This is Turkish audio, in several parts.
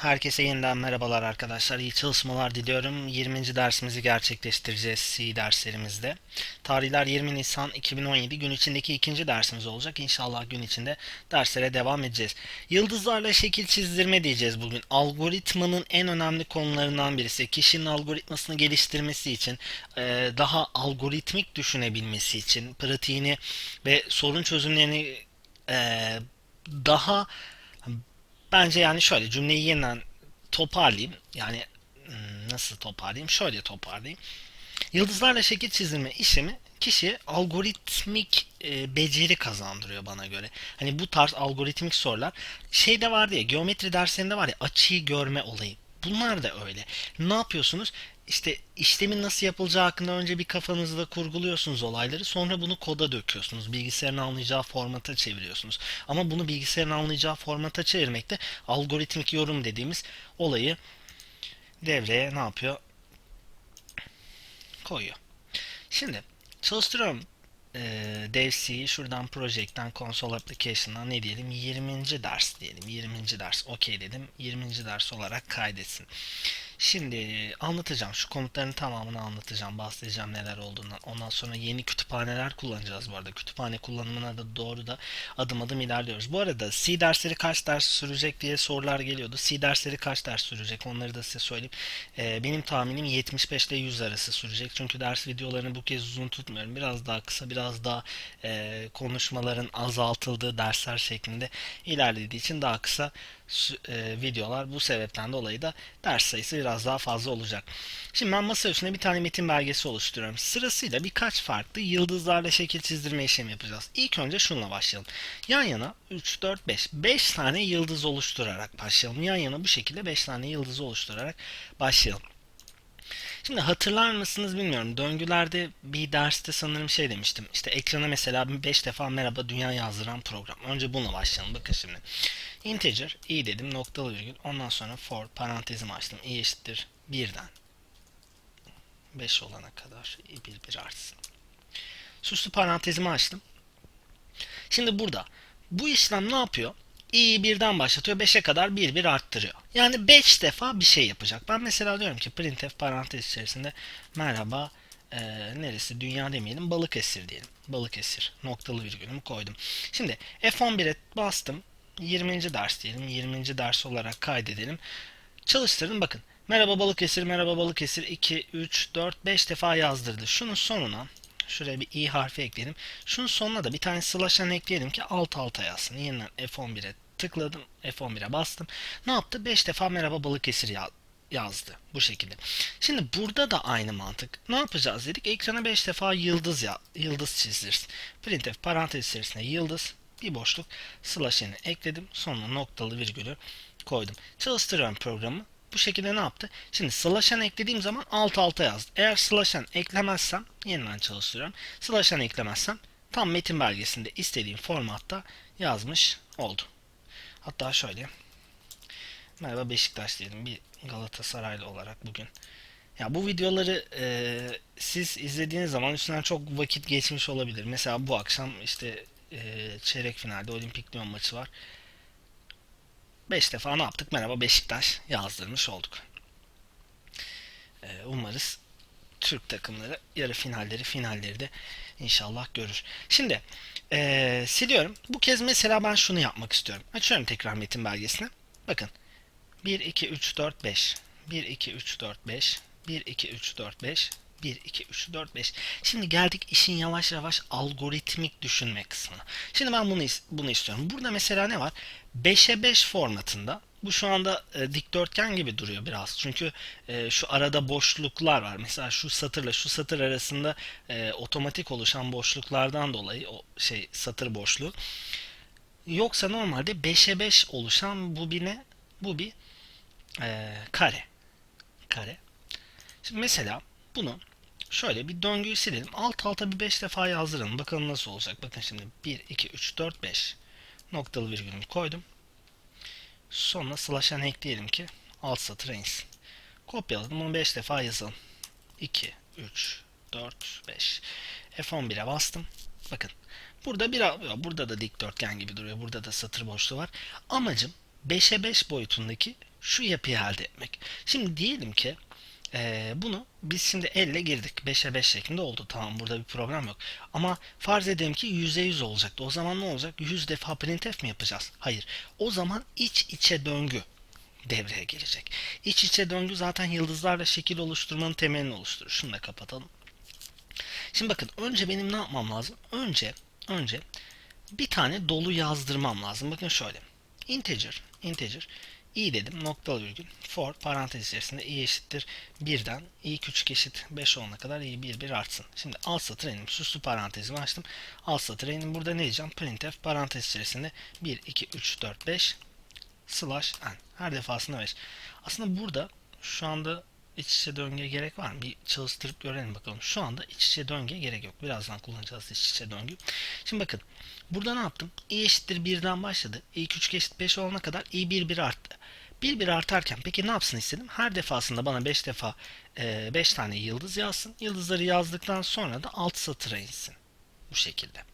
Herkese yeniden merhabalar arkadaşlar. İyi çalışmalar diliyorum. 20. dersimizi gerçekleştireceğiz C derslerimizde. Tarihler 20 Nisan 2017 gün içindeki ikinci dersimiz olacak. İnşallah gün içinde derslere devam edeceğiz. Yıldızlarla şekil çizdirme diyeceğiz bugün. Algoritmanın en önemli konularından birisi. Kişinin algoritmasını geliştirmesi için, e, daha algoritmik düşünebilmesi için, pratiğini ve sorun çözümlerini e, daha Bence yani şöyle cümleyi yeniden toparlayayım. Yani hmm, nasıl toparlayayım? Şöyle toparlayayım. Yıldızlarla şekil çizdirme işlemi kişiye algoritmik e, beceri kazandırıyor bana göre. Hani bu tarz algoritmik sorular şeyde vardı ya geometri derslerinde var ya açıyı görme olayı. Bunlar da öyle. Ne yapıyorsunuz? İşte işlemin nasıl yapılacağı hakkında önce bir kafanızda kurguluyorsunuz olayları. Sonra bunu koda döküyorsunuz. Bilgisayarın anlayacağı formata çeviriyorsunuz. Ama bunu bilgisayarın anlayacağı formata çevirmekte algoritmik yorum dediğimiz olayı devreye ne yapıyor? Koyuyor. Şimdi çalıştırıyorum e, DevC'yi şuradan Project'ten Console Application'dan ne diyelim 20. ders diyelim 20. ders okey dedim 20. ders olarak kaydetsin Şimdi anlatacağım. Şu komutların tamamını anlatacağım. Bahsedeceğim neler olduğundan. Ondan sonra yeni kütüphaneler kullanacağız bu arada. Kütüphane kullanımına da doğru da adım adım ilerliyoruz. Bu arada C dersleri kaç ders sürecek diye sorular geliyordu. C dersleri kaç ders sürecek onları da size söyleyeyim. Ee, benim tahminim 75 ile 100 arası sürecek. Çünkü ders videolarını bu kez uzun tutmuyorum. Biraz daha kısa, biraz daha e, konuşmaların azaltıldığı dersler şeklinde ilerlediği için daha kısa e, videolar. Bu sebepten dolayı da ders sayısı biraz daha fazla olacak. Şimdi ben masa üstünde bir tane metin belgesi oluşturuyorum. Sırasıyla birkaç farklı yıldızlarla şekil çizdirme işlemi yapacağız. İlk önce şunla başlayalım. Yan yana 3, 4, 5. 5 tane yıldız oluşturarak başlayalım. Yan yana bu şekilde 5 tane yıldız oluşturarak başlayalım. Şimdi hatırlar mısınız bilmiyorum. Döngülerde bir derste sanırım şey demiştim. İşte ekrana mesela 5 defa merhaba dünya yazdıran program. Önce bununla başlayalım. Bakın şimdi. Integer i dedim noktalı virgül. Ondan sonra for parantezimi açtım. i eşittir 1'den 5 olana kadar bir bir artsın. Süslü parantezimi açtım. Şimdi burada bu işlem ne yapıyor? İ'yi birden başlatıyor 5'e kadar bir bir arttırıyor. Yani 5 defa bir şey yapacak. Ben mesela diyorum ki printf parantez içerisinde merhaba e, neresi dünya demeyelim Balıkesir diyelim. Balıkesir noktalı virgülümü koydum. Şimdi F11'e bastım. 20. ders diyelim. 20. ders olarak kaydedelim. Çalıştırın bakın. Merhaba Balıkesir, merhaba Balıkesir 2, 3, 4, 5 defa yazdırdı. Şunun sonuna şuraya bir i harfi ekleyelim. Şunun sonuna da bir tane slash ekleyelim ki alt alta yazsın. Yeniden F11'e tıkladım. F11'e bastım. Ne yaptı? 5 defa merhaba Balıkesir ya yazdı. Bu şekilde. Şimdi burada da aynı mantık. Ne yapacağız dedik? Ekrana 5 defa yıldız ya yıldız çizdiririz. Printf parantez içerisinde yıldız bir boşluk slash ekledim. Sonuna noktalı virgülü koydum. Çalıştırıyorum programı. Bu şekilde ne yaptı? Şimdi slash n eklediğim zaman alt alta yazdı. Eğer slash n eklemezsem yeniden çalıştırıyorum. Slash n eklemezsem tam metin belgesinde istediğim formatta yazmış oldu. Hatta şöyle Merhaba Beşiktaş diyelim bir Galatasaraylı olarak bugün. Ya bu videoları e, siz izlediğiniz zaman üstünden çok vakit geçmiş olabilir. Mesela bu akşam işte e, çeyrek finalde Olimpik Lyon maçı var. 5 defa ne yaptık? Merhaba Beşiktaş yazdırmış olduk. E, umarız Türk takımları yarı finalleri finalleri de inşallah görür. Şimdi e, siliyorum. Bu kez mesela ben şunu yapmak istiyorum. Açıyorum tekrar metin belgesini. Bakın 1, 2, 3, 4, 5 1, 2, 3, 4, 5 1, 2, 3, 4, 5 1, 2, 3, 4, 5. Şimdi geldik işin yavaş yavaş algoritmik düşünme kısmına. Şimdi ben bunu, bunu istiyorum. Burada mesela ne var? 5'e 5 formatında. Bu şu anda e, dikdörtgen gibi duruyor biraz. Çünkü e, şu arada boşluklar var. Mesela şu satırla şu satır arasında e, otomatik oluşan boşluklardan dolayı o şey satır boşluğu. Yoksa normalde 5'e 5 oluşan bu bir ne? Bu bir e, kare. Kare. Şimdi mesela bunu Şöyle bir döngüyü silelim. Alt alta bir 5 defa yazdıralım. Bakalım nasıl olacak. Bakın şimdi 1, 2, 3, 4, 5 noktalı virgülümü koydum. Sonra slash n ekleyelim ki alt satıra insin. Kopyaladım. Bunu 5 defa yazalım. 2, 3, 4, 5. F11'e bastım. Bakın. Burada bir burada da dikdörtgen gibi duruyor. Burada da satır boşluğu var. Amacım 5'e 5 boyutundaki şu yapıyı elde etmek. Şimdi diyelim ki ee, bunu biz şimdi elle girdik. 5'e 5 şeklinde oldu. Tamam burada bir problem yok. Ama farz edelim ki %100 olacaktı. O zaman ne olacak? 100 defa printf mi yapacağız? Hayır. O zaman iç içe döngü devreye girecek. İç içe döngü zaten yıldızlarla şekil oluşturmanın temelini oluşturur. Şunu da kapatalım. Şimdi bakın önce benim ne yapmam lazım? Önce önce bir tane dolu yazdırmam lazım. Bakın şöyle. Integer, integer i dedim noktalı virgül for parantez içerisinde i eşittir 1'den i küçük eşit 5 olana kadar i 1 1 artsın. Şimdi alt satır enim süslü parantezimi açtım. Alt satır enim burada ne diyeceğim? Printf parantez içerisinde 1 2 3 4 5 slash n. Her defasında 5. Aslında burada şu anda iç içe döngüye gerek var mı? Bir çalıştırıp görelim bakalım. Şu anda iç içe döngüye gerek yok. Birazdan kullanacağız iç içe döngü. Şimdi bakın. Burada ne yaptım? i eşittir 1'den başladı. i küçük eşit 5 olana kadar i 1 1 arttı. 1 1 artarken peki ne yapsın istedim? Her defasında bana 5 defa 5 tane yıldız yazsın. Yıldızları yazdıktan sonra da alt satıra insin. Bu şekilde.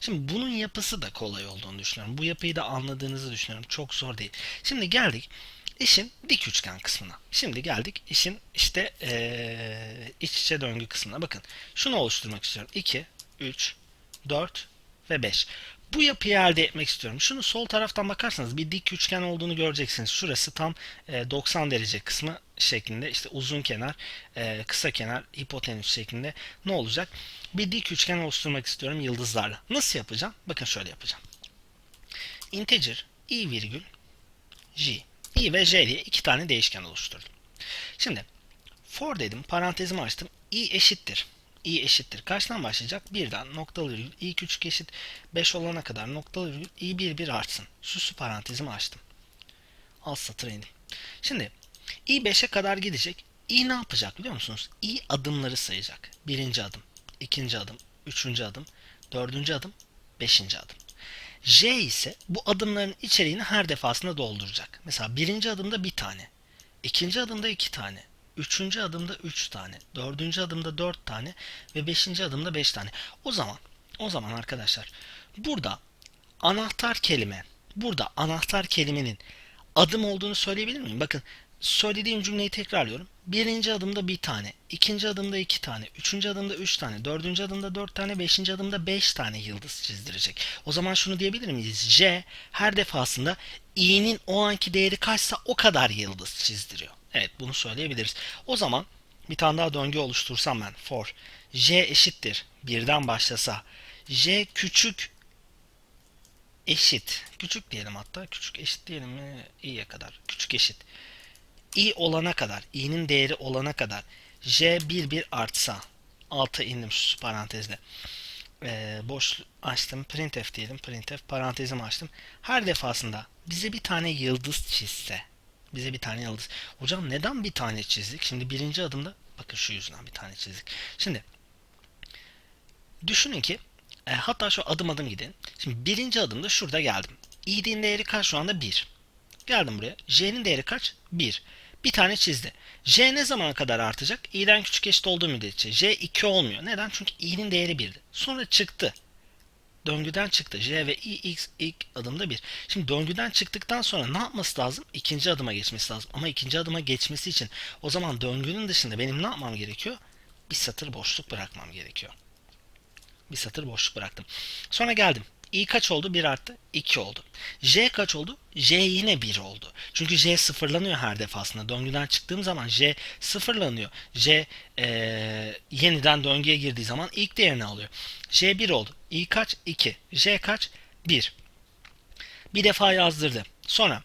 Şimdi bunun yapısı da kolay olduğunu düşünüyorum. Bu yapıyı da anladığınızı düşünüyorum. Çok zor değil. Şimdi geldik işin dik üçgen kısmına. Şimdi geldik işin işte ee, iç içe döngü kısmına. Bakın şunu oluşturmak istiyorum. 2, 3, 4 ve 5. Bu yapıyı elde etmek istiyorum. Şunu sol taraftan bakarsanız bir dik üçgen olduğunu göreceksiniz. Şurası tam 90 derece kısmı şeklinde işte uzun kenar, kısa kenar, hipotenüs şeklinde ne olacak? Bir dik üçgen oluşturmak istiyorum yıldızlarla. Nasıl yapacağım? Bakın şöyle yapacağım. Integer i virgül j i ve j diye iki tane değişken oluşturdum. Şimdi for dedim parantezimi açtım. i eşittir i eşittir. Kaçtan başlayacak? 1'den noktalı virgül i küçük eşit 5 olana kadar noktalı virgül i 1 1 artsın. Süslü parantezimi açtım. Alt satır indim. Şimdi i 5'e kadar gidecek. i ne yapacak biliyor musunuz? i adımları sayacak. Birinci adım, ikinci adım, üçüncü adım, dördüncü adım, beşinci adım. J ise bu adımların içeriğini her defasında dolduracak. Mesela birinci adımda bir tane, ikinci adımda iki tane, Üçüncü adımda 3 üç tane. Dördüncü adımda 4 tane. Ve beşinci adımda 5 tane. O zaman o zaman arkadaşlar burada anahtar kelime burada anahtar kelimenin adım olduğunu söyleyebilir miyim? Bakın söylediğim cümleyi tekrarlıyorum. Birinci adımda bir tane, ikinci adımda iki tane, üçüncü adımda üç tane, dördüncü adımda dört tane, beşinci adımda beş tane yıldız çizdirecek. O zaman şunu diyebilir miyiz? J her defasında i'nin o anki değeri kaçsa o kadar yıldız çizdiriyor. Evet bunu söyleyebiliriz. O zaman bir tane daha döngü oluştursam ben for j eşittir birden başlasa j küçük eşit küçük diyelim hatta küçük eşit diyelim mi i'ye kadar küçük eşit i olana kadar i'nin değeri olana kadar j 1 1 artsa alta indim şu parantezde ee, boş açtım printf diyelim printf parantezimi açtım her defasında bize bir tane yıldız çizse bize bir tane yıldız. Hocam neden bir tane çizdik? Şimdi birinci adımda bakın şu yüzden bir tane çizdik. Şimdi düşünün ki e, hatta şu adım adım gidin. Şimdi birinci adımda şurada geldim. i'nin değeri kaç şu anda? 1. Geldim buraya. j'nin değeri kaç? 1. Bir tane çizdi. J ne zamana kadar artacak? i'den küçük eşit olduğu müddetçe. J 2 olmuyor. Neden? Çünkü i'nin değeri 1'di. Sonra çıktı döngüden çıktı. J ve I X ilk adımda 1. Şimdi döngüden çıktıktan sonra ne yapması lazım? İkinci adıma geçmesi lazım. Ama ikinci adıma geçmesi için o zaman döngünün dışında benim ne yapmam gerekiyor? Bir satır boşluk bırakmam gerekiyor. Bir satır boşluk bıraktım. Sonra geldim. I kaç oldu? 1 arttı. 2 oldu. J kaç oldu? J yine 1 oldu. Çünkü J sıfırlanıyor her defasında. Döngüden çıktığım zaman J sıfırlanıyor. J e, yeniden döngüye girdiği zaman ilk değerini alıyor. J 1 oldu. I kaç? 2. J kaç? 1. Bir defa yazdırdı. Sonra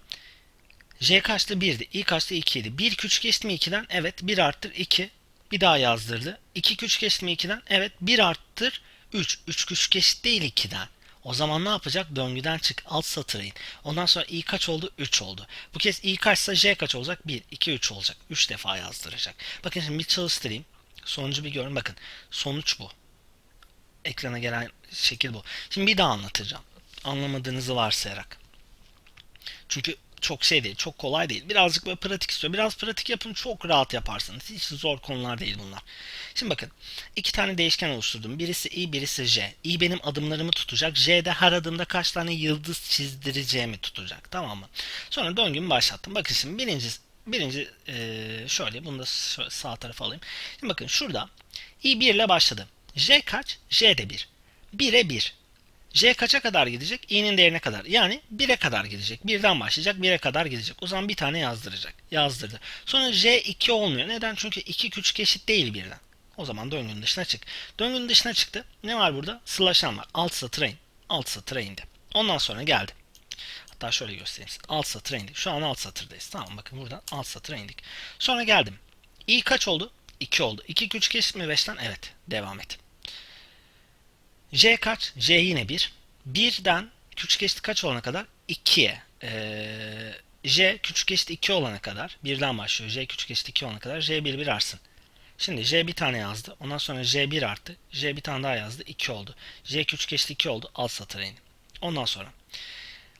J kaçtı? 1'di. I kaçtı? 2 idi. 1 küçük eşit mi 2'den? Evet. 1 arttır 2. Bir daha yazdırdı. 2 küçük eşit mi 2'den? Evet. 1 arttır 3. 3 küçük eşit değil 2'den. O zaman ne yapacak? Döngüden çık. Alt satıra in. Ondan sonra i kaç oldu? 3 oldu. Bu kez i kaçsa j kaç olacak? 1, 2, 3 olacak. 3 defa yazdıracak. Bakın şimdi bir çalıştırayım. Sonucu bir görün. Bakın sonuç bu. Ekrana gelen şekil bu. Şimdi bir daha anlatacağım. Anlamadığınızı varsayarak. Çünkü çok şey değil, çok kolay değil. Birazcık böyle pratik istiyor. Biraz pratik yapın çok rahat yaparsınız. Hiç zor konular değil bunlar. Şimdi bakın iki tane değişken oluşturdum. Birisi i, birisi j. i benim adımlarımı tutacak. J de her adımda kaç tane yıldız çizdireceğimi tutacak. Tamam mı? Sonra döngümü başlattım. Bakın şimdi birinci birinci eee, şöyle bunu da sağ tarafa alayım. Şimdi bakın şurada i 1 ile başladı. J kaç? J de 1. 1'e 1. J kaça kadar gidecek? i'nin değerine kadar. Yani 1'e kadar gidecek. 1'den başlayacak 1'e kadar gidecek. O zaman bir tane yazdıracak. Yazdırdı. Sonra J 2 olmuyor. Neden? Çünkü 2 küçük eşit değil birden. O zaman döngünün dışına çık. Döngünün dışına çıktı. Ne var burada? Slashan var. Alt satıra in. Alt satıra indi. Ondan sonra geldi. Hatta şöyle göstereyim size. Alt satıra indik. Şu an alt satırdayız. Tamam bakın buradan alt satıra indik. Sonra geldim. i kaç oldu? 2 oldu. 2 küçük eşit mi 5'ten? Evet. Devam et. J kaç? J yine 1. 1'den küçük eşit kaç olana kadar? 2'ye. Ee, J küçük eşit 2 olana kadar. 1'den başlıyor. J küçük eşit 2 olana kadar. J 1 1 artsın. Şimdi J bir tane yazdı. Ondan sonra J 1 arttı. J bir tane daha yazdı. 2 oldu. J küçük eşit 2 oldu. Alt satıra indim. Ondan sonra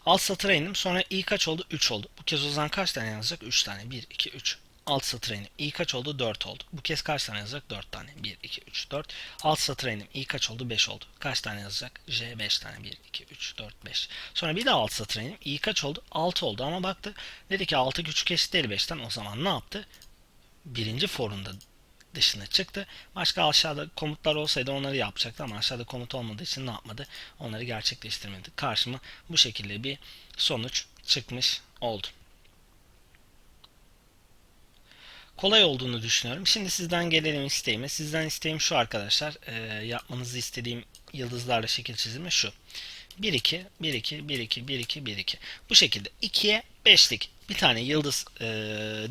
alt satıra indim. Sonra i kaç oldu? 3 oldu. Bu kez o zaman kaç tane yazacak? 3 tane. 1, 2, 3. Alt satıra indim. i kaç oldu? 4 oldu. Bu kez kaç tane yazacak? 4 tane. 1, 2, 3, 4. Alt satıra indim. i kaç oldu? 5 oldu. Kaç tane yazacak? j 5 tane. 1, 2, 3, 4, 5. Sonra bir daha alt satıra indim. i kaç oldu? 6 oldu ama baktı. Dedi ki 6 küçük eşit değil 5'ten. O zaman ne yaptı? Birinci forumda dışına çıktı. Başka aşağıda komutlar olsaydı onları yapacaktı ama aşağıda komut olmadığı için ne yapmadı? Onları gerçekleştirmedi. Karşıma bu şekilde bir sonuç çıkmış oldu. Kolay olduğunu düşünüyorum. Şimdi sizden gelelim isteğime. Sizden isteğim şu arkadaşlar. Ee, yapmanızı istediğim yıldızlarla şekil çizimi şu. 1 2 1 2 1 2 1 2 1 2. Bu şekilde 2'ye 5'lik bir tane yıldız e,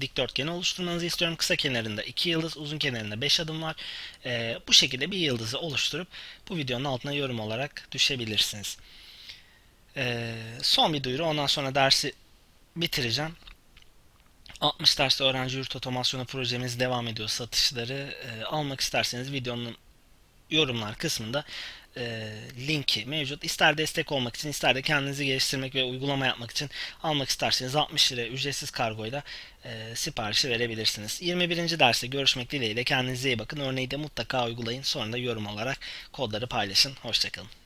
dikdörtgeni oluşturmanızı istiyorum. Kısa kenarında 2 yıldız, uzun kenarında 5 adım var. E, bu şekilde bir yıldızı oluşturup bu videonun altına yorum olarak düşebilirsiniz. E, son bir duyuru. Ondan sonra dersi bitireceğim. 60 derste öğrenci yurt otomasyonu projemiz devam ediyor. Satışları e, almak isterseniz videonun yorumlar kısmında e, linki mevcut. İster destek olmak için ister de kendinizi geliştirmek ve uygulama yapmak için almak isterseniz 60 lira ücretsiz kargoyla e, siparişi verebilirsiniz. 21. derste görüşmek dileğiyle kendinize iyi bakın. Örneği de mutlaka uygulayın. Sonra da yorum olarak kodları paylaşın. Hoşçakalın.